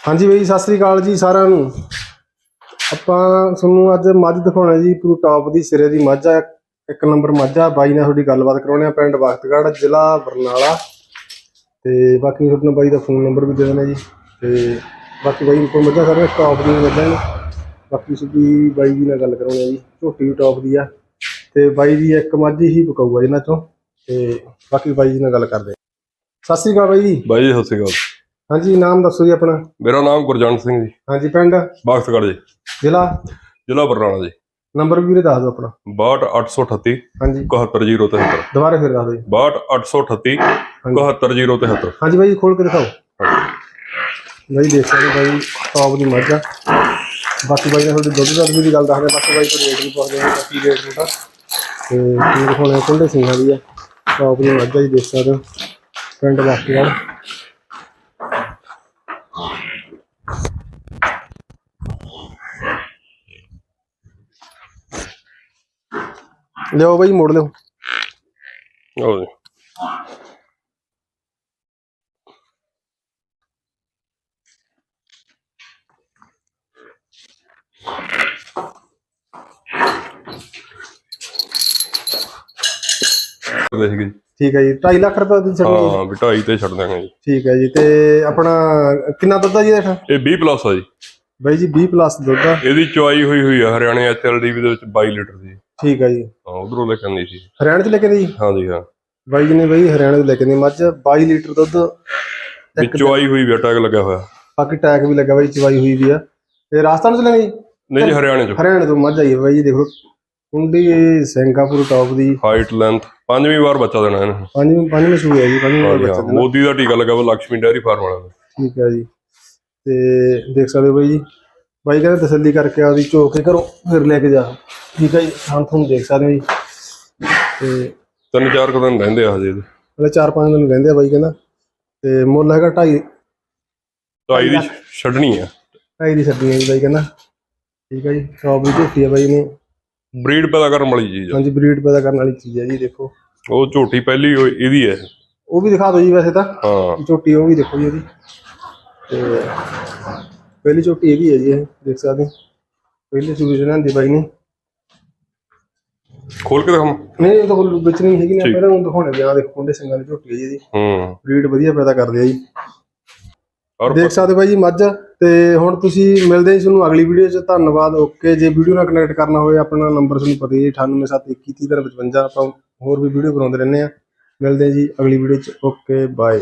ਹਾਂਜੀ ਬਈ, ਸਤਿ ਸ੍ਰੀ ਅਕਾਲ ਜੀ ਸਾਰਿਆਂ ਨੂੰ। ਆਪਾਂ ਤੁਹਾਨੂੰ ਅੱਜ ਮੱਝ ਦਿਖਾਉਣਾ ਜੀ, ਪੂਰੀ ਟੌਪ ਦੀ ਸਿਰੇ ਦੀ ਮੱਝ ਆ, ਇੱਕ ਨੰਬਰ ਮੱਝ ਆ। ਬਾਈ ਨਾਲ ਤੁਹਾਡੀ ਗੱਲਬਾਤ ਕਰਾਉਣੀ ਆ ਪਿੰਡ ਬਖਤਗੜ੍ਹ, ਜ਼ਿਲ੍ਹਾ ਬਰਨਾਲਾ। ਤੇ ਬਾਕੀ ਤੁਹਾਨੂੰ ਬਾਈ ਦਾ ਫੋਨ ਨੰਬਰ ਵੀ ਦੇ ਦੇਣਾ ਜੀ। ਤੇ ਬਾਕੀ ਬਾਈ ਕੋਲ ਮੱਝਾਂ ਸਾਰੀਆਂ ਟੌਪ ਦੀਆਂ ਮੱਝਾਂ ਨੇ। ਬਾਕੀ ਸਿੱਧੀ ਬਾਈ ਜੀ ਨਾਲ ਗੱਲ ਕਰਾਉਣੀ ਆ ਜੀ, ਝੋਟੀ ਵੀ ਟੌਪ ਦੀ ਆ। ਤੇ ਬਾਈ ਦੀ ਇੱਕ ਮੱਝ ਹੀ ਪਕਾਊਗਾ ਇਹਨਾਂ ਚੋਂ। ਤੇ ਬਾਕੀ ਬਾਈ ਜੀ ਨਾਲ ਗੱਲ ਕਰਦੇ ਆ। ਸਤਿ ਸ੍ਰੀ ਅਕਾਲ ਬਾਈ ਜੀ। ਬਾਈ ਜੀ ਸਤਿ ਸ਼੍ਰੀ ਅਕਾਲ। ਹਾਂਜੀ ਨਾਮ ਦੱਸੋ ਜੀ ਆਪਣਾ। ਮੇਰਾ ਨਾਮ ਗੁਰਜੰਟ ਸਿੰਘ ਜੀ। ਹਾਂਜੀ ਪਿੰਡ? ਬਾਖਤਗੜ੍ਹ ਜੀ। ਜ਼ਿਲ੍ਹਾ? ਜ਼ਿਲ੍ਹਾ ਬਰਨਾਲਾ ਜੀ। ਨੰਬਰ ਵੀਰੇ ਦੱਸ ਦਿਓ ਆਪਣਾ। 62838 ਹਾਂਜੀ। 71073 ਦੁਬਾਰਾ ਫਿਰ ਦੱਸ ਦਿਓ ਜੀ। 62838 71073 ਹਾਂਜੀ। ਬਾਈ ਖੋਲ ਕੇ ਦਿਖਾਓ। ਬਾਈ ਦੇਖ ਸਕਦੇ ਬਾਈ ਟੌਪ ਦੀ ਮੱਝ ਆ। ਬਾਕੀ ਬਾਈ ਨੇ ਤੁਹਾਡੀ ਦੁੱਧ ਦੱਧ ਦੀ ਗੱਲ ਦੱਸਦੇ ਬਾਕੀ ਬਾਈ ਕੋਈ ਰੇਟ ਵੀ ਪੁੱਛਦੇ ਆ ਕੀ ਰੇਟ ਹੁੰਦਾ ਤੇ। ਕੀ ਦਿਖਾਉਣੇ ਕੁੰਡੇ ਸਿੰਘਾਂ ਦੀ ਆ। ਟੌਪ ਦੀ ਮੱਝ ਆ ਜੀ ਦੇਖ ਸਕਦੇ। ਹੋ ਪਿੰਡ ਬਾਕੀਗੜ੍ਹ ਲਿਓ ਬਾਈ, ਮੋੜ ਲਿਓ ਆਓ ਜੀ। ਦੇਖ ਜੀ ਠੀਕ ਹੈ ਜੀ 2.5 ਲੱਖ ਰੁਪਏ ਦੀ ਛੱਡਣੀ ਹਾਂ ਬਿਟਾਈ ਤੇ ਛੱਡ ਦਾਂਗੇ ਜੀ। ਠੀਕ ਹੈ ਜੀ ਤੇ ਆਪਣਾ ਕਿੰਨਾ ਦੁੱਧ ਆ ਜੀ ਇਹਦਾ? ਇਹ 20 ਪਲੱਸ ਆ ਜੀ। ਬਾਈ ਜੀ 20 ਪਲੱਸ ਦੁੱਧ ਆ। ਇਹਦੀ ਚੁਆਈ ਹੋਈ ਹੋਈ ਆ ਹਰਿਆਣੇ ਐਚਐਲਡੀ ਦੇ ਵਿੱਚ 22 ਲੀਟਰ ਦੀ। ਠੀਕ ਹੈ ਜੀ। ਹਾਂ ਉਧਰੋਂ ਲੈ ਕੇ ਆਂਦੀ ਸੀ। ਹਰਿਆਣੇ ਤੋਂ ਲੈ ਕੇ ਆਏ ਜੀ? ਹਾਂ ਜੀ ਹਾਂ। ਬਾਈ ਜੀ ਨੇ ਬਾਈ ਹਰਿਆਣੇ ਤੋਂ ਲੈ ਕੇ ਆਂਦੀ ਮੱਝ 22 ਲੀਟਰ ਦੁੱਧ ਵੀ ਚੁਆਈ ਹੋਈ ਵੀ ਟੈਗ ਲੱਗਿਆ ਹੋਇਆ। ਬਾਕੀ ਟੈਗ ਵੀ ਲੱਗਾ ਬਾਈ ਚਵਾਈ ਹੋਈ ਵੀ ਆ। ਤੇ ਰਾਜਸਥਾਨ ਤੋਂ ਲੈਣੀ ਨਹੀਂ ਜੀ ਹਰਿਆਣੇ ਚ ਹਰਿਆਣੇ ਤੋਂ ਮੱਝ ਆਈ ਹੈ ਬਾਈ ਜੀ ਦੇਖੋ। ਕੁੰਡੀ ਸਿੰਗਾਪੁਰ ਟੌਪ ਦੀ ਹਾਈਟ ਲੈਂਥ ਪੰਜਵੀਂ ਵਾਰ ਬੱਚਾ ਦੇਣਾ ਇਹਨੇ। ਪੰਜਵੀਂ ਪੰਜਵੀਂ ਸੂਈ ਹੈ ਜੀ ਪੰਜਵੀਂ ਵਾਰ ਬੱਚਾ ਦੇਣਾ। ਮੋਦੀ ਦਾ ਟੀਕਾ ਲੱਗਾ ਵਾ ਲక్ష్ਮੀ ਡੈਰੀ ਫਾਰਮ ਵਾਲਿਆਂ ਦਾ। ਠੀਕ ਹੈ ਜੀ। ਤੇ ਦੇਖ ਸਕਦੇ ਹੋ ਬਾਈ ਜੀ ਬਾਈ ਕਹਿੰਦੇ ਤਸੱਲੀ ਕਰਕੇ ਆਪਦੀ ਝੋਕ ਕੇ ਘਰੋਂ ਫਿਰ ਲੈ ਕੇ ਜਾ। ਠੀਕ ਹੈ ਜੀ ਹਾਂ ਤੁਹਾਨੂੰ ਦੇਖ ਸਕਦੇ ਹੋ ਜੀ। ਤੇ ਤਿੰਨ ਚਾਰ ਕੁ ਦਿਨ ਰਹਿੰਦੇ ਆ ਹਜੇ ਹਲੇ 4-5 ਦਿਨ ਰਹਿੰਦੇ ਆ ਬਾਈ ਕਹਿੰਦਾ। ਤੇ ਮੁੱਲ ਹੈਗਾ 2.5 ਢਾਈ ਦੀ ਛੱਡਣੀ ਆ। ਢਾਈ ਦੀ ਛੱਡੀ ਹੈ ਜੀ ਬਾਈ ਕਹਿੰਦਾ। ਠੀਕ ਹੈ ਜੀ ਟੌਪ ਦੀ ਝੋਟੀ ਹੈ ਬਾਈ ਨੇ ਬਰੀਡ ਪੈਦਾ ਕਰਨ ਵਾਲੀ ਚੀਜ਼ ਆ। ਹਾਂਜੀ ਬਰੀਡ ਪੈਦਾ ਕਰਨ ਵਾਲੀ ਚੀਜ਼ ਹੈ ਜੀ ਦੇਖੋ। ਉਹ ਝੋਟੀ ਪਹਿਲੀ ਉਹ ਇਹਦੀ ਹੈ। ਉਹ ਵੀ ਦਿਖਾ ਦਿਓ ਜੀ ਵੈਸੇ ਤਾਂ। ਹਾਂ। ਝੋਟੀ ਉਹ ਵੀ ਦੇਖੋ ਜੀ ਇਹਦੀ। ਤੇ ਪਹਿਲੀ ਝੋਟੀ ਇਹਦੀ ਹੈ ਜੀ ਇਹ ਦੇਖ ਸਕਦੇ ਹੋ। ਪਹਿਲੇ ਸੂਬੇ ਦੀ ਬਾਈ ਨੇ। ਖੋਲ ਕੇ ਦਿਖਾਵਾਂ? ਨਹੀਂ ਇਹ ਤਾਂ ਵਿੱਚ ਨਹੀਂ ਹੈਗੀ ਨਾ ਪਹਿਲਾਂ ਉਹ ਦਿਖਾਉਣੇ ਗਿਆ ਦੇਖੋ ਕੁੰਡੇ ਸਿੰਘਾਂ ਦੀ ਝੋਟੀ ਹੈ ਜੀ। ਇਹਦੀ ਹੂੰ। ਬਰੀਡ ਵਧੀਆ ਪੈਦਾ ਕਰਦੇ ਆ ਜੀ। ਔਰ ਦੇਖ ਸਕਦੇ ਹੋ ਬਾਈ ਜੀ ਮੱਝ। ਤੇ ਹੁਣ ਤੁਸੀਂ ਮਿਲਦੇ ਜੀ ਤੁਹਾਨੂੰ ਅਗਲੀ ਵੀਡੀਓ 'ਚ। ਧੰਨਵਾਦ ਓਕੇ ਜੇ ਵੀਡੀਓ ਨਾਲ ਕਨੈਕਟ ਕਰਨਾ ਹੋਵੇ, ਆਪਣਾ ਨੰਬਰ ਤੁਹਾਨੂੰ ਪਤਾ ਹੀ ਹੈ 9871233055 ਆਪਾਂ ਹੋਰ ਵੀ ਵੀਡੀਓ ਬਣਾਉਂਦੇ ਰਹਿੰਦੇ ਆ ਮਿਲਦੇ ਹਾਂ ਜੀ ਅਗਲੀ ਵੀਡੀਓ 'ਚ ਓਕੇ ਬਾਏ